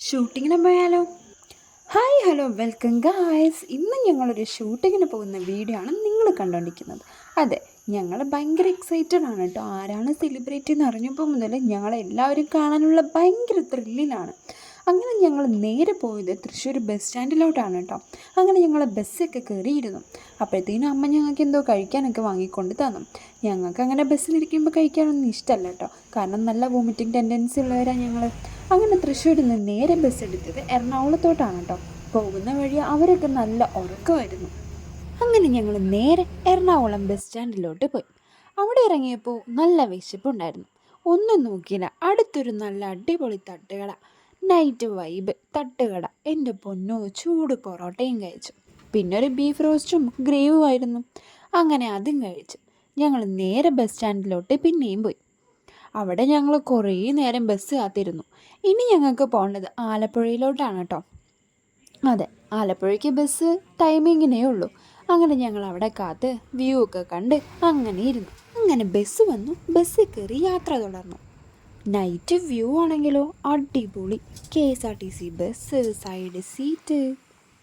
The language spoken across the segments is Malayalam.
ഷൂട്ടിങ്ങിന് പോയാലോ? Hi hello welcome guys. ഇന്ന് ഞങ്ങളൊരു ഷൂട്ടിങ്ങിന് പോകുന്ന വീഡിയോ ആണ് നിങ്ങൾ കണ്ടുകൊണ്ടിരിക്കുന്നത് അതെ ഞങ്ങൾ ഭയങ്കര എക്സൈറ്റഡ് ആണ് കേട്ടോ. ആരാണ് സെലിബ്രിറ്റി എന്ന് അറിഞ്ഞപ്പോൾ മുതൽ ഞങ്ങളെല്ലാവരും കാണാനുള്ള ഭയങ്കര ത്രില്ലിലാണ് അങ്ങനെ ഞങ്ങൾ നേരെ പോയത് തൃശ്ശൂർ ബസ് സ്റ്റാൻഡിലോട്ടാണ് കേട്ടോ അങ്ങനെ ഞങ്ങൾ ബസ്സൊക്കെ കയറിയിരുന്നു. അപ്പോഴത്തേനും അമ്മ ഞങ്ങൾക്ക് എന്തോ കഴിക്കാനൊക്കെ വാങ്ങിക്കൊണ്ട് തന്നു. ഞങ്ങൾക്ക് അങ്ങനെ ബസ്സിലിരിക്കുമ്പോൾ കഴിക്കാനൊന്നും ഇഷ്ടമല്ല കേട്ടോ കാരണം നല്ല വോമിറ്റിംഗ് ടെൻഡൻസി ഉള്ളവരാണ് ഞങ്ങൾ അങ്ങനെ തൃശ്ശൂരിൽ നിന്ന് നേരെ ബസ് എടുത്തത് എറണാകുളത്തോട്ടാണ് കേട്ടോ പോകുന്ന വഴി അവരൊക്കെ നല്ല ഉറക്കമായിരുന്നു. അങ്ങനെ ഞങ്ങൾ നേരെ എറണാകുളം ബസ് സ്റ്റാൻഡിലോട്ട് പോയി. അവിടെ ഇറങ്ങിയപ്പോൾ നല്ല വിശപ്പുണ്ടായിരുന്നു. ഒന്നും നോക്കിയില്ല. അടുത്തൊരു നല്ല അടിപൊളി തട്ടുകട. നൈറ്റ് വൈബ് തട്ടുകട. എന്റെ പൊന്നോ ചൂട് പൊറോട്ടയും കഴിച്ചു. പിന്നെ ഒരു ബീഫ് റോസ്റ്റും ഗ്രേവും ആയിരുന്നു. അങ്ങനെ അതും കഴിച്ചു. ഞങ്ങൾ നേരെ ബസ് സ്റ്റാൻഡിലോട്ട് പിന്നെയും പോയി. അവിടെ ഞങ്ങൾ കുറേ നേരം ബസ് കാത്തിരുന്നു. ഇനി ഞങ്ങൾക്ക് പോകേണ്ടത് ആലപ്പുഴയിലോട്ടാണ് കേട്ടോ അതെ ആലപ്പുഴയ്ക്ക് ബസ് ടൈമിങ്ങിനേ ഉള്ളൂ. അങ്ങനെ ഞങ്ങൾ അവിടെ കാത്ത് വ്യൂ ഒക്കെ കണ്ട് അങ്ങനെ ഇരുന്നു. അങ്ങനെ ബസ് വന്നു. ബസ്സിൽ കയറി യാത്ര തുടർന്നു. നൈറ്റ് വ്യൂ ആണെങ്കിലോ അടിപൊളി K S R T C bus side seat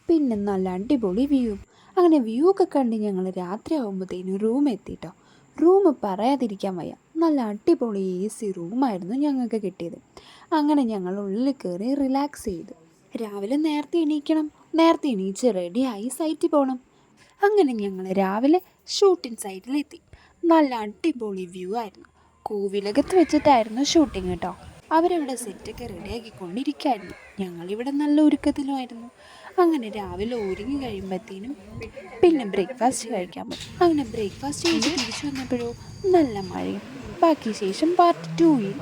പിന്നെ നല്ല അടിപൊളി വ്യൂ അങ്ങനെ വ്യൂ ഒക്കെ കണ്ട് ഞങ്ങൾ രാത്രി ആകുമ്പോഴത്തേനും റൂം എത്തിയിട്ടോ റൂം പറയാതിരിക്കാൻ വയ്യ. നല്ല അടിപൊളി എ സി റൂമായിരുന്നു ഞങ്ങൾക്ക് കിട്ടിയത്. അങ്ങനെ ഞങ്ങൾ ഉള്ളിൽ കയറി റിലാക്സ് ചെയ്തു. രാവിലെ നേരത്തെ എണീക്കണം. നേരത്തെ എണീച്ച് റെഡിയായി സൈറ്റിൽ പോകണം അങ്ങനെ ഞങ്ങൾ രാവിലെ ഷൂട്ടിംഗ് സൈറ്റിലെത്തി നല്ല അടിപൊളി വ്യൂ ആയിരുന്നു. കോവിലകത്ത് വെച്ചിട്ടായിരുന്നു ഷൂട്ടിംഗ് കേട്ടോ അവരവിടെ സെറ്റൊക്കെ റെഡിയാക്കിക്കൊണ്ടിരിക്കുകയായിരുന്നു ഞങ്ങളിവിടെ നല്ല ഒരുക്കത്തിലുമായിരുന്നു അങ്ങനെ രാവിലെ ഒരുങ്ങി കഴിയുമ്പോഴത്തേനും പിന്നെ ബ്രേക്ക്ഫാസ്റ്റ് കഴിക്കാൻ പോയി അങ്ങനെ ബ്രേക്ക്ഫാസ്റ്റ് കഴിച്ച് തിരിച്ചു വന്നപ്പോഴോ നല്ല മഴയും. ബാക്കി ശേഷം പാർട്ട് ടൂയിൽ